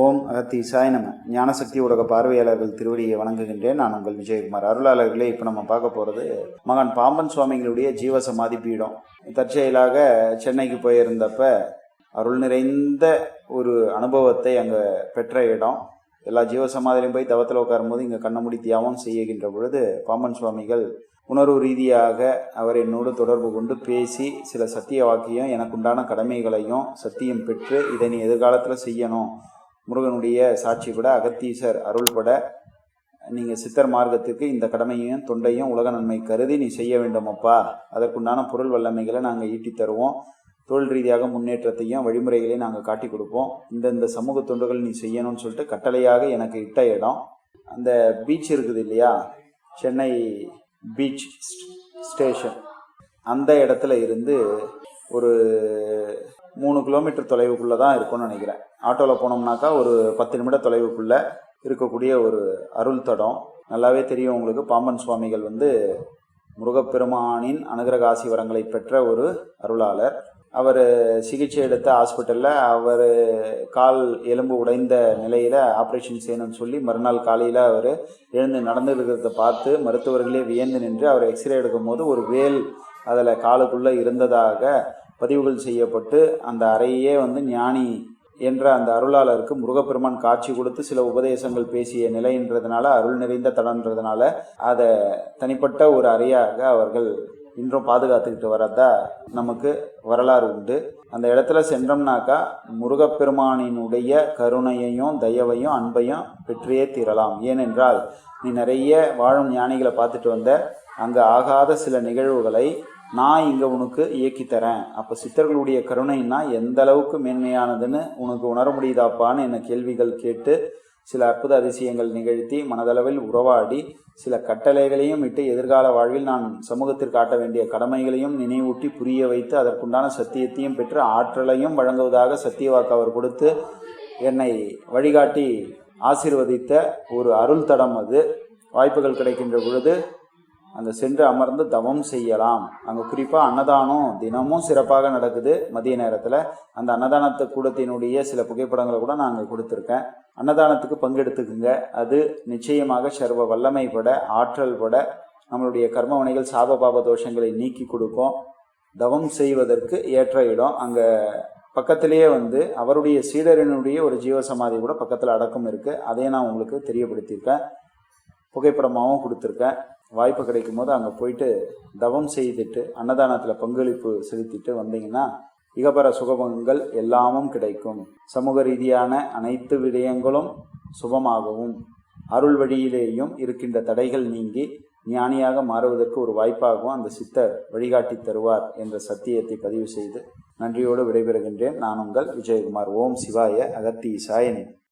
ஓம் அகத்தீசாய நம. ஞானசக்தி ஊடக பார்வையாளர்கள் திருவடியை வணங்குகின்றேன். நான் உங்கள் விஜயகுமார். அருளாளர்களே இப்போ நம்ம பார்க்க போகிறது மகான் பாம்பன் சுவாமிகளுடைய ஜீவசமாதி பீடம். தற்செயலாக சென்னைக்கு போயிருந்தப்ப அருள் நிறைந்த ஒரு அனுபவத்தை அங்கே பெற்ற இடம். எல்லா ஜீவசமாதிலையும் போய் தவத்தில் உட்காரும்போது இங்கே கண்ணமுடி தியாகம் செய்கின்ற பொழுது பாம்பன் சுவாமிகள் உணர்வு ரீதியாக அவர் என்னோடு தொடர்பு கொண்டு பேசி சில சத்திய வாக்கியம் எனக்குண்டான கடமைகளையும் சத்தியம் பெற்று இதை நீ எதிர்காலத்தில் செய்யணும். முருகனுடைய சாட்சி கூட அகத்தீசர் அருள்பட நீங்கள் சித்தர் மார்க்கத்துக்கு இந்த கடமையும் தொண்டையும் உலக நன்மை கருதி நீ செய்ய வேண்டுமப்பா. அதற்குண்டான பொருள் வல்லமைகளை நாங்கள் ஈட்டி தருவோம். தொழில் ரீதியாக முன்னேற்றத்தையும் வழிமுறைகளையும் நாங்கள் காட்டி கொடுப்போம். இந்த இந்த சமூக தொண்டுகள் நீ செய்யணும்னு சொல்லிட்டு கட்டளையாக எனக்கு இட்ட இடம். அந்த பீச் இருக்குது இல்லையா? சென்னை பீச் ஸ்டேஷன் அந்த இடத்துல இருந்து ஒரு மூணு கிலோமீட்டர் தொலைவுக்குள்ளே தான் இருக்கும்னு நினைக்கிறேன். ஆட்டோவில் போனோம்னாக்கா ஒரு பத்து நிமிட தொலைவுக்குள்ளே இருக்கக்கூடிய ஒரு அருள் தடம். நல்லாவே தெரியும் உங்களுக்கு. பாம்பன் சுவாமிகள் வந்து முருகப்பெருமானின் அனுகிரக ஆசி வரங்களை பெற்ற ஒரு அருளாளர். அவர் சிகிச்சை எடுத்த ஹாஸ்பிட்டலில் அவர் கால் எலும்பு உடைந்த நிலையில் ஆப்ரேஷன் செய்யணும்னு சொல்லி மறுநாள் காலையில் அவர் எழுந்து நடந்து இருக்கிறத பார்த்து மருத்துவர்களே வியந்து நின்று அவர் எக்ஸ்ரே எடுக்கும் போது ஒரு வேல் அதில் காலுக்குள்ளே இருந்ததாக பதிவுகள் செய்யப்பட்டு அந்த அறையே வந்து ஞானி என்ற அந்த அருளாளருக்கு முருகப்பெருமான் காட்சி கொடுத்து சில உபதேசங்கள் பேசிய நிலைன்றதுனால அருள் நிறைந்த தடன்றதுனால அதை தனிப்பட்ட ஒரு அறையாக அவர்கள் இன்றும் பாதுகாத்துக்கிட்டு வரதா நமக்கு வரலாறு உண்டு. அந்த இடத்துல சென்றோம்னாக்கா முருகப்பெருமானினுடைய கருணையையும் தயவையும் அன்பையும் பெற்றே தீரலாம். ஏனென்றால் நீ நிறைய வாழும் ஞானிகளை பார்த்துட்டு வந்த அங்கே ஆகாத சில நிகழ்வுகளை நான் இங்கே உனக்கு இயக்கி தரேன். அப்போ சித்தர்களுடைய கருணைன்னா எந்த அளவுக்கு மேன்மையானதுன்னு உனக்கு உணர முடியுதாப்பான்னு என்ன கேள்விகள் கேட்டு சில அற்புத அதிசயங்கள் நிகழ்த்தி மனதளவில் உறவாடி சில கட்டளைகளையும் இட்டு எதிர்கால வாழ்வில் நான் சமூகத்திற்கு காட்ட வேண்டிய கடமைகளையும் நினைவூட்டி புரிய வைத்து அதற்குண்டான சத்தியத்தையும் பெற்று ஆற்றலையும் வழங்குவதாக சத்தியவாக்கு அவர் கொடுத்து என்னை வழிகாட்டி ஆசீர்வதித்த ஒரு அருள் தடம் அது. வாய்ப்புகள் கிடைக்கின்ற பொழுது அங்கே சென்று அமர்ந்து தவம் செய்யலாம். அங்கே குறிப்பாக அன்னதானம் தினமும் சிறப்பாக நடக்குது. மதிய நேரத்தில் அந்த அன்னதானத்து கூடத்தினுடைய சில புகைப்படங்களை கூட நான் அங்கே கொடுத்துருக்கேன். அன்னதானத்துக்கு பங்கெடுத்துக்குங்க. அது நிச்சயமாக சர்வ வல்லமை பட ஆற்றல் பட நம்மளுடைய கர்மவனைகள் சாப பாப தோஷங்களை நீக்கி கொடுக்கும். தவம் செய்வதற்கு ஏற்ற இடம். அங்கே பக்கத்திலேயே வந்து அவருடைய சீடரினுடைய ஒரு ஜீவசமாதி கூட பக்கத்தில் அடக்கம் இருக்குது அதையும் நான் உங்களுக்கு தெரியப்படுத்தியிருக்கேன். புகைப்படமாகவும் கொடுத்துருக்கேன். வாய்ப்பு கிடைக்கும் போது அங்கே போயிட்டு தவம் செய்துட்டு அன்னதானத்தில் பங்களிப்பு செலுத்திட்டு வந்தீங்கன்னா இகபர சுகபங்கள் எல்லாமும் கிடைக்கும். சமூக ரீதியான அனைத்து விடயங்களும் சுபமாகவும் அருள் வழியிலேயும் இருக்கின்ற தடைகள் நீங்கி ஞானியாக மாறுவதற்கு ஒரு வாய்ப்பாகவும் அந்த சித்தர் வழிகாட்டி தருவார் என்ற சத்தியத்தை பதிவு செய்து நன்றியோடு விடைபெறுகின்றேன். நான் உங்கள் விஜயகுமார். ஓம் சிவாய அகத்தி சாயனி